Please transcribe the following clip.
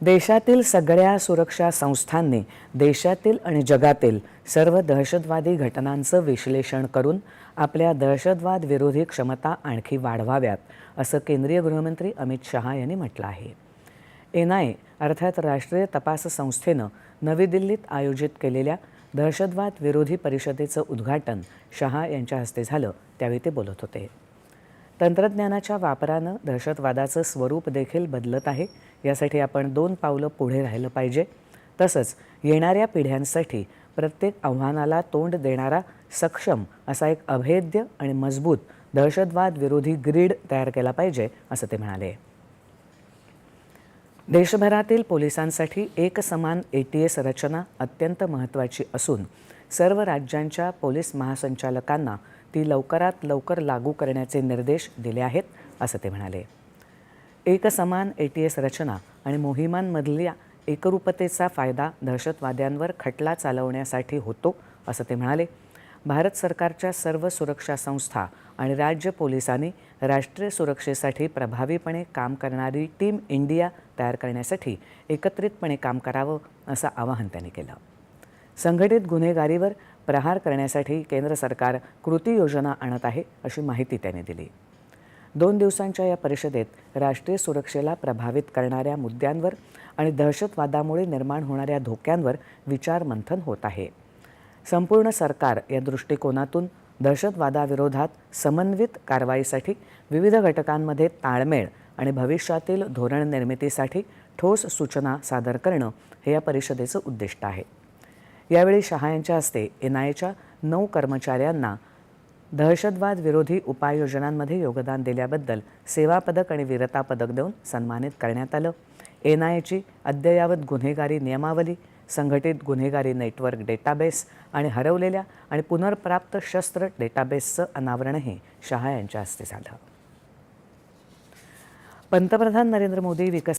देशातील सगळ्या सुरक्षा संस्थांनी देशातील आणि जगातील सर्व दहशतवादी घटनांचं विश्लेषण करून आपल्या दहशतवाद विरोधी क्षमता आणखी वाढवाव्यात असं केंद्रीय गृहमंत्री अमित शहा यांनी म्हटलं आहे. एन आय अर्थात राष्ट्रीय तपास संस्थेनं नवी दिल्लीत आयोजित केलेल्या दहशतवाद विरोधी परिषदेचं उद्घाटन शहा यांच्या हस्ते झालं त्यावेळी ते बोलत होते. तंत्रज्ञानाच्या वापरानं दहशतवादाचं स्वरूप देखील बदलत आहे. यासाठी आपण दोन पावलं पुढे राहिलं पाहिजे. तसंच येणाऱ्या पिढ्यांसाठी प्रत्येक आव्हानाला तोंड देणारा सक्षम असा एक अभेद्य आणि मजबूत दहशतवाद विरोधी ग्रीड तयार केला पाहिजे असं ते म्हणाले. देशभरातील पोलिसांसाठी एक समान ए टी एस रचना अत्यंत महत्त्वाची असून सर्व राज्यांच्या पोलीस महासंचालकांना ती लवकरात लवकर लागू करण्याचे निर्देश दिले आहेत असं ते म्हणाले. एकसमान ए टी एस रचना आणि मोहिमांमधल्या एकरूपतेचा फायदा दहशतवाद्यांवर खटला चालवण्यासाठी होतो असं ते म्हणाले. भारत सरकारच्या सर्व सुरक्षा संस्था आणि राज्य पोलिसांनी राष्ट्रीय सुरक्षेसाठी प्रभावीपणे काम करणारी टीम इंडिया तयार करण्यासाठी एकत्रितपणे काम करावं असं आवाहन त्यांनी केलं. संघटित गुन्हेगारीवर प्रहार करण्यासाठी केंद्र सरकार कृती योजना आणत आहे अशी माहिती त्यांनी दिली. दोन दिवसांच्या या परिषदेत राष्ट्रीय सुरक्षेला प्रभावित करणाऱ्या मुद्द्यांवर आणि दहशतवादामुळे निर्माण होणाऱ्या धोक्यांवर विचारमंथन होत आहे. संपूर्ण सरकार या दृष्टिकोनातून दहशतवादाविरोधात समन्वित कारवाईसाठी विविध घटकांमध्ये ताळमेळ आणि भविष्यातील धोरण निर्मितीसाठी ठोस सूचना सादर करणं हे या परिषदेचं उद्दिष्ट आहे. यावेळी शहा यांच्या हस्ते एन आयच्या नऊ कर्मचाऱ्यांना दहशतवाद विरोधी उपाययोजनांमध्ये योगदान दिल्याबद्दल सेवा पदक आणि वीरता पदक देऊन सन्मानित करण्यात आलं. एन आयची अद्ययावत गुन्हेगारी नियमावली संघटित गुन्हेगारी नेटवर्क डेटाबेस आणि हरवलेल्या आणि पुनर्प्राप्त शस्त्र डेटाबेसचं अनावरणही शहा यांच्या हस्ते झालं. पंतप्रधान नरेंद्र मोदी विकसित